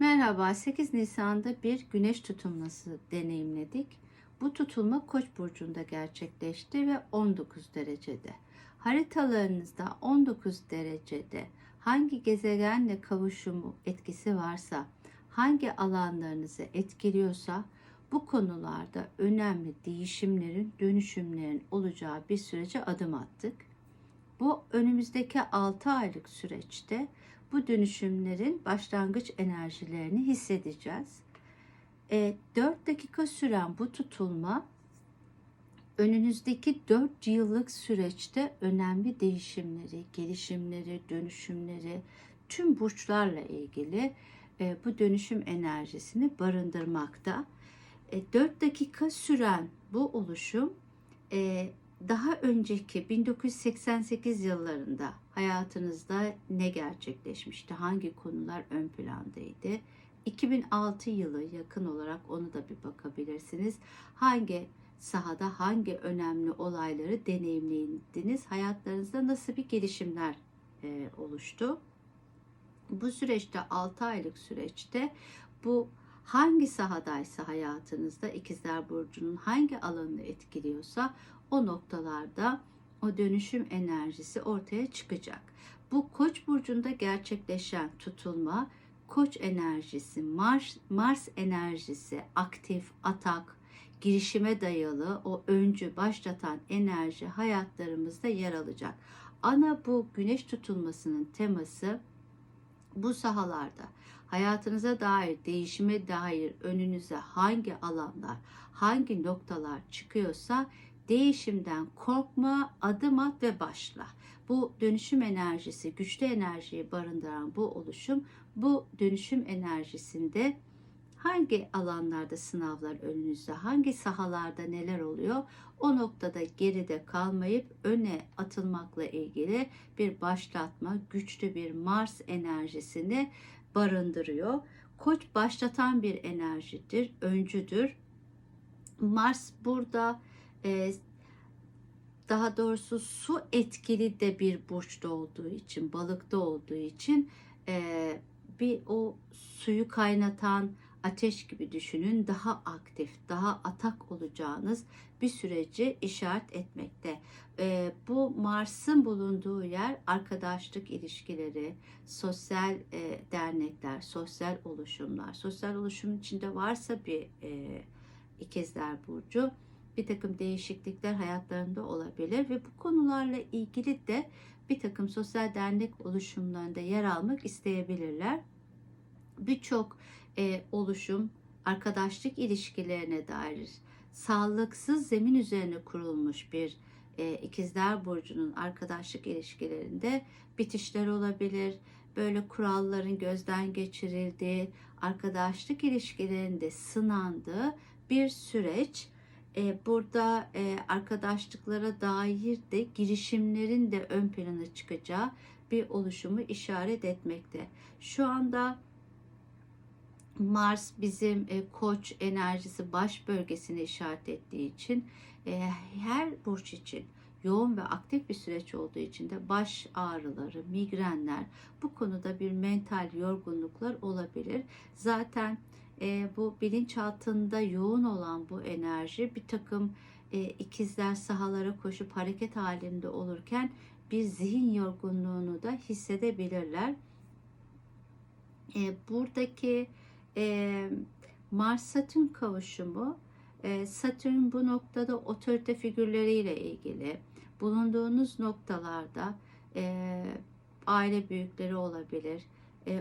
Merhaba, 8 Nisan'da bir güneş tutulması deneyimledik. Bu tutulma Koç burcunda gerçekleşti ve 19 derecede. Haritalarınızda 19 derecede hangi gezegenle kavuşumu etkisi varsa, hangi alanlarınızı etkiliyorsa bu konularda önemli değişimlerin, dönüşümlerin olacağı bir sürece adım attık. Bu önümüzdeki 6 aylık süreçte bu dönüşümlerin başlangıç enerjilerini hissedeceğiz. E, 4 dakika süren bu tutulma önünüzdeki 4 yıllık süreçte önemli değişimleri, gelişimleri, dönüşümleri tüm burçlarla ilgili e, bu dönüşüm enerjisini barındırmakta. E, 4 dakika süren bu oluşum e, daha önceki 1988 yıllarında hayatınızda ne gerçekleşmişti? Hangi konular ön plandaydı? 2006 yılı yakın olarak onu da bir bakabilirsiniz. Hangi sahada hangi önemli olayları deneyimlediniz? Hayatlarınızda nasıl bir gelişimler e, oluştu? Bu süreçte 6 aylık süreçte bu hangi sahadaysa hayatınızda ikizler burcunun hangi alanını etkiliyorsa o noktalarda o dönüşüm enerjisi ortaya çıkacak. Bu Koç burcunda gerçekleşen tutulma Koç enerjisi, Mars, Mars enerjisi, aktif, atak, girişime dayalı o öncü başlatan enerji hayatlarımızda yer alacak. Ana bu güneş tutulmasının teması bu sahalarda hayatınıza dair, değişime dair önünüze hangi alanlar, hangi noktalar çıkıyorsa değişimden korkma, adım at ve başla. Bu dönüşüm enerjisi, güçlü enerjiyi barındıran bu oluşum, bu dönüşüm enerjisinde hangi alanlarda sınavlar önünüzde, hangi sahalarda neler oluyor, o noktada geride kalmayıp öne atılmakla ilgili bir başlatma, güçlü bir Mars enerjisini barındırıyor. Koç başlatan bir enerjidir, öncüdür. Mars burada e, daha doğrusu su etkili de bir burçta olduğu için, balıkta olduğu için e, bir o suyu kaynatan ateş gibi düşünün daha aktif, daha atak olacağınız bir süreci işaret etmekte. E, bu Mars'ın bulunduğu yer arkadaşlık ilişkileri, sosyal e, dernekler, sosyal oluşumlar. Sosyal oluşum içinde varsa bir e, ikizler burcu bir takım değişiklikler hayatlarında olabilir ve bu konularla ilgili de bir takım sosyal dernek oluşumlarında yer almak isteyebilirler. Birçok e, oluşum arkadaşlık ilişkilerine dair sağlıksız zemin üzerine kurulmuş bir e, ikizler burcunun arkadaşlık ilişkilerinde bitişler olabilir. Böyle kuralların gözden geçirildiği, arkadaşlık ilişkilerinde sınandığı bir süreç e, burada e, arkadaşlıklara dair de girişimlerin de ön plana çıkacağı bir oluşumu işaret etmekte. Şu anda Mars bizim e, koç enerjisi baş bölgesini işaret ettiği için e, her burç için yoğun ve aktif bir süreç olduğu için de baş ağrıları, migrenler bu konuda bir mental yorgunluklar olabilir. Zaten e, bu bilinçaltında yoğun olan bu enerji bir takım e, ikizler sahalara koşup hareket halinde olurken bir zihin yorgunluğunu da hissedebilirler. E, buradaki e, Mars-Satürn kavuşumu e, Satürn bu noktada otorite figürleriyle ilgili. Bulunduğunuz noktalarda e, aile büyükleri olabilir,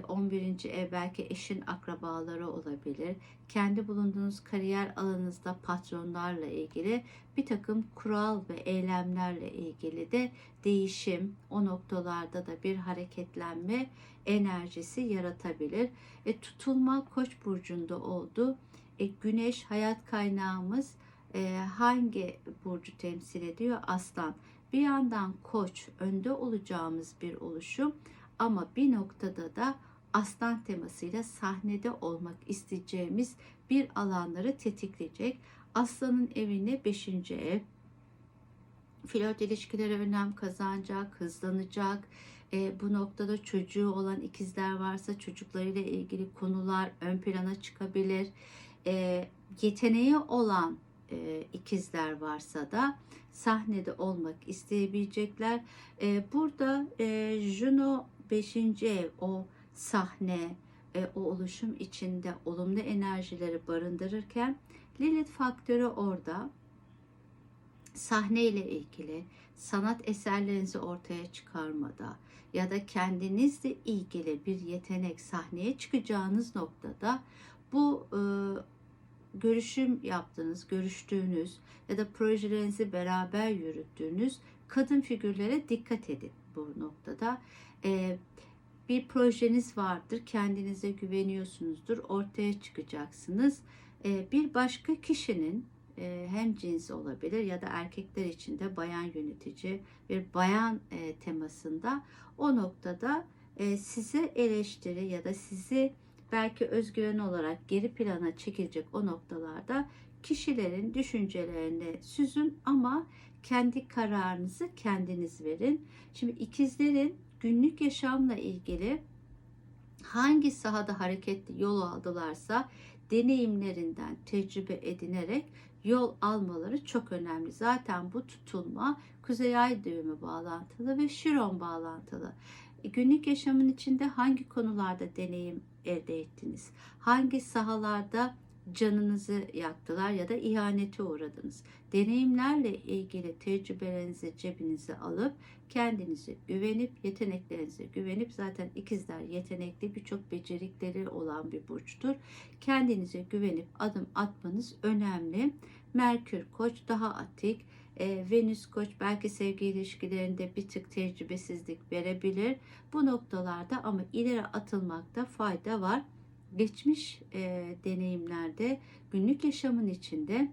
11. E, ev belki eşin akrabaları olabilir. Kendi bulunduğunuz kariyer alanınızda patronlarla ilgili bir takım kural ve eylemlerle ilgili de değişim, o noktalarda da bir hareketlenme enerjisi yaratabilir. E, tutulma Koç burcunda oldu. E, güneş hayat kaynağımız e, hangi burcu temsil ediyor? Aslan. Bir yandan Koç önde olacağımız bir oluşum ama bir noktada da aslan temasıyla sahnede olmak isteyeceğimiz bir alanları tetikleyecek. Aslanın evine 5. ev, flört ilişkileri önem kazanacak, hızlanacak. E, bu noktada çocuğu olan ikizler varsa çocuklarıyla ilgili konular ön plana çıkabilir. E, yeteneği olan e, ikizler varsa da sahnede olmak isteyebilecekler. E, burada e, Juno 5. ev o sahne, e, o oluşum içinde olumlu enerjileri barındırırken Lilith faktörü orada sahne ile ilgili sanat eserlerinizi ortaya çıkarmada ya da kendinizle ilgili bir yetenek sahneye çıkacağınız noktada bu e, görüşüm yaptığınız, görüştüğünüz ya da projelerinizi beraber yürüttüğünüz kadın figürlere dikkat edin bu noktada. E, bir projeniz vardır, kendinize güveniyorsunuzdur, ortaya çıkacaksınız. E, bir başka kişinin e, hem cins olabilir ya da erkekler için de bayan yönetici bir bayan e, temasında o noktada e, size eleştiri ya da sizi belki özgüven olarak geri plana çekilecek o noktalarda kişilerin düşüncelerini süzün ama kendi kararınızı kendiniz verin. Şimdi ikizlerin günlük yaşamla ilgili hangi sahada hareketli yol aldılarsa deneyimlerinden tecrübe edinerek yol almaları çok önemli. Zaten bu tutulma Kuzey Ay düğümü bağlantılı ve Şiron bağlantılı. E, günlük yaşamın içinde hangi konularda deneyim elde ettiniz? Hangi sahalarda canınızı yaktılar ya da ihanete uğradınız? Deneyimlerle ilgili tecrübelerinizi cebinize alıp kendinize güvenip yeteneklerinize güvenip zaten ikizler yetenekli birçok becerikleri olan bir burçtur. Kendinize güvenip adım atmanız önemli. Merkür Koç daha atik. E, Venüs Koç belki sevgi ilişkilerinde bir tık tecrübesizlik verebilir. Bu noktalarda ama ileri atılmakta fayda var. Geçmiş e, deneyimlerde günlük yaşamın içinde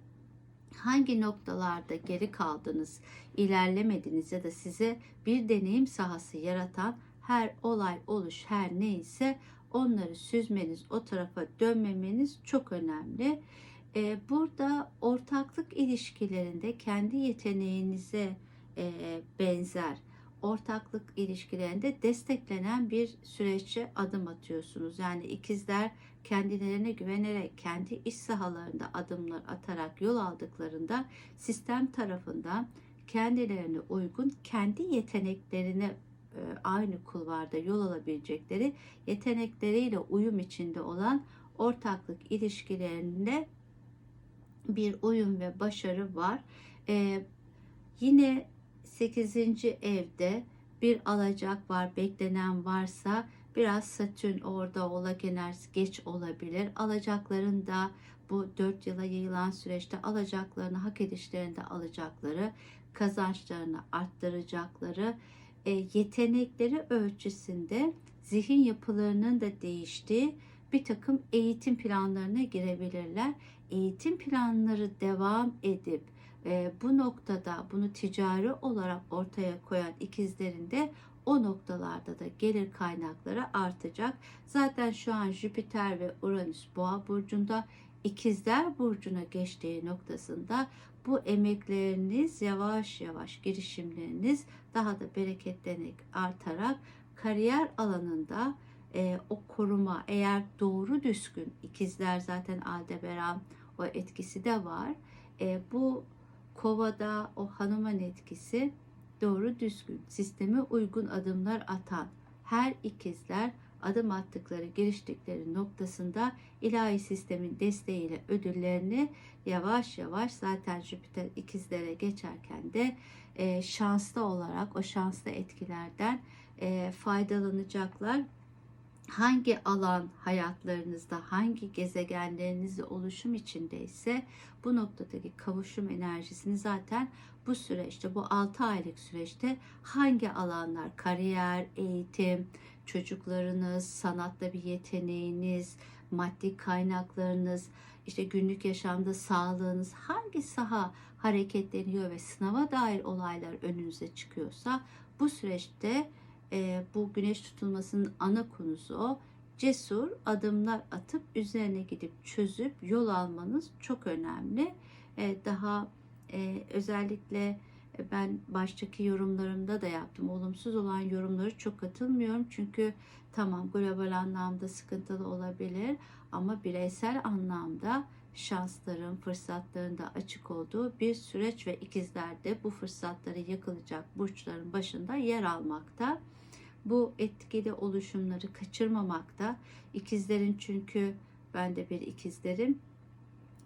hangi noktalarda geri kaldınız, ilerlemediniz ya da size bir deneyim sahası yaratan her olay, oluş, her neyse onları süzmeniz, o tarafa dönmemeniz çok önemli. Ee, burada ortaklık ilişkilerinde kendi yeteneğinize e, benzer ortaklık ilişkilerinde desteklenen bir süreçe adım atıyorsunuz. Yani ikizler kendilerine güvenerek kendi iş sahalarında adımlar atarak yol aldıklarında sistem tarafından kendilerine uygun kendi yeteneklerine e, aynı kulvarda yol alabilecekleri yetenekleriyle uyum içinde olan ortaklık ilişkilerinde bir uyum ve başarı var. Ee, yine 8. evde bir alacak var, beklenen varsa biraz Satürn orada ola enerjisi geç olabilir. Alacakların da bu 4 yıla yayılan süreçte alacaklarını, hak edişlerinde alacakları, kazançlarını arttıracakları, e, yetenekleri ölçüsünde zihin yapılarının da değiştiği bir takım eğitim planlarına girebilirler. Eğitim planları devam edip e, bu noktada bunu ticari olarak ortaya koyan ikizlerin de o noktalarda da gelir kaynakları artacak. Zaten şu an Jüpiter ve Uranüs Boğa burcunda ikizler burcuna geçtiği noktasında bu emekleriniz yavaş yavaş girişimleriniz daha da bereketlenerek artarak kariyer alanında e, o koruma eğer doğru düzgün ikizler zaten Aldebaran o etkisi de var. E, bu kovada o hanımın etkisi doğru düzgün sisteme uygun adımlar atan her ikizler adım attıkları, geliştikleri noktasında ilahi sistemin desteğiyle ödüllerini yavaş yavaş zaten Jüpiter ikizlere geçerken de e, şanslı olarak o şanslı etkilerden e, faydalanacaklar hangi alan hayatlarınızda, hangi gezegenlerinizde oluşum içindeyse bu noktadaki kavuşum enerjisini zaten bu süreçte, bu 6 aylık süreçte hangi alanlar, kariyer, eğitim, çocuklarınız, sanatta bir yeteneğiniz, maddi kaynaklarınız, işte günlük yaşamda sağlığınız hangi saha hareketleniyor ve sınava dair olaylar önünüze çıkıyorsa bu süreçte e, bu güneş tutulmasının ana konusu o. Cesur adımlar atıp üzerine gidip çözüp yol almanız çok önemli. E, daha e, özellikle E, Ben baştaki yorumlarımda da yaptım. Olumsuz olan yorumları çok katılmıyorum. Çünkü tamam global anlamda sıkıntılı olabilir ama bireysel anlamda şansların, fırsatların da açık olduğu bir süreç ve ikizler de bu fırsatları yakalayacak burçların başında yer almakta. Bu etkili oluşumları kaçırmamakta. İkizlerin çünkü ben de bir ikizlerim.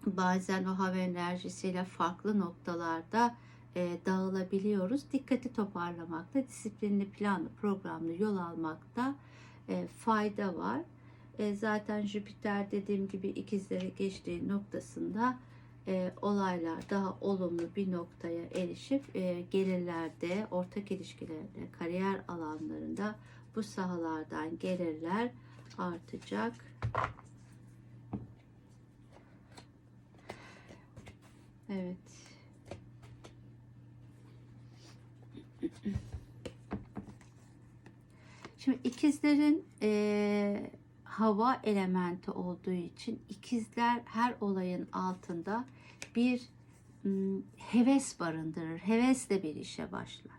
Bazen o hava enerjisiyle farklı noktalarda e, dağılabiliyoruz. Dikkati toparlamakta, disiplinli, planlı, programlı yol almakta e, fayda var. E, zaten Jüpiter dediğim gibi ikizlere geçtiği noktasında e, olaylar daha olumlu bir noktaya erişip e, gelirlerde, ortak ilişkilerde, kariyer alanlarında bu sahalardan gelirler artacak. Evet. Şimdi ikizlerin eee, hava elementi olduğu için ikizler her olayın altında bir heves barındırır. Hevesle bir işe başlar.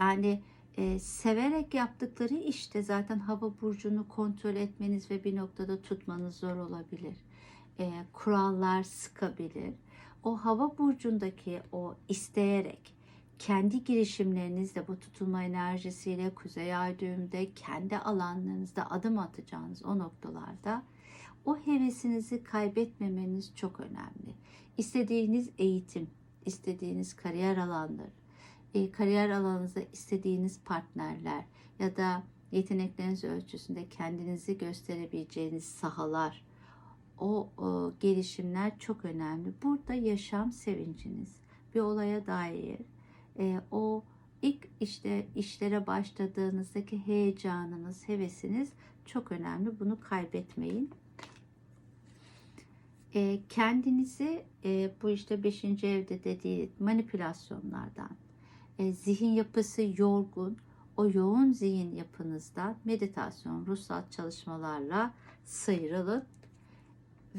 Yani e, severek yaptıkları işte zaten hava burcunu kontrol etmeniz ve bir noktada tutmanız zor olabilir. E, kurallar sıkabilir. O hava burcundaki o isteyerek kendi girişimlerinizle bu tutulma enerjisiyle kuzey ay düğümde kendi alanlarınızda adım atacağınız o noktalarda o hevesinizi kaybetmemeniz çok önemli. İstediğiniz eğitim, istediğiniz kariyer alanları, e, kariyer alanınızda istediğiniz partnerler ya da yetenekleriniz ölçüsünde kendinizi gösterebileceğiniz sahalar, o, o gelişimler çok önemli. Burada yaşam sevinciniz, bir olaya dair e, o ilk işte işlere başladığınızdaki heyecanınız, hevesiniz çok önemli. Bunu kaybetmeyin. E, kendinizi e, bu işte 5. evde dediği manipülasyonlardan, e, zihin yapısı yorgun, o yoğun zihin yapınızdan meditasyon, ruhsal çalışmalarla sıyrılın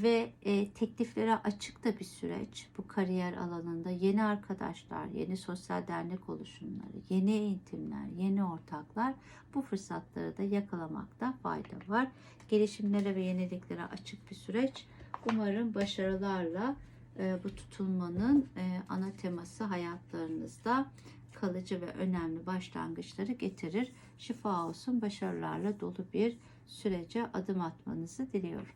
ve e, tekliflere açık da bir süreç. Bu kariyer alanında yeni arkadaşlar, yeni sosyal dernek oluşumları, yeni eğitimler, yeni ortaklar bu fırsatları da yakalamakta fayda var. Gelişimlere ve yeniliklere açık bir süreç. Umarım başarılarla e, bu tutulmanın e, ana teması hayatlarınızda kalıcı ve önemli başlangıçları getirir. Şifa olsun, başarılarla dolu bir sürece adım atmanızı diliyorum.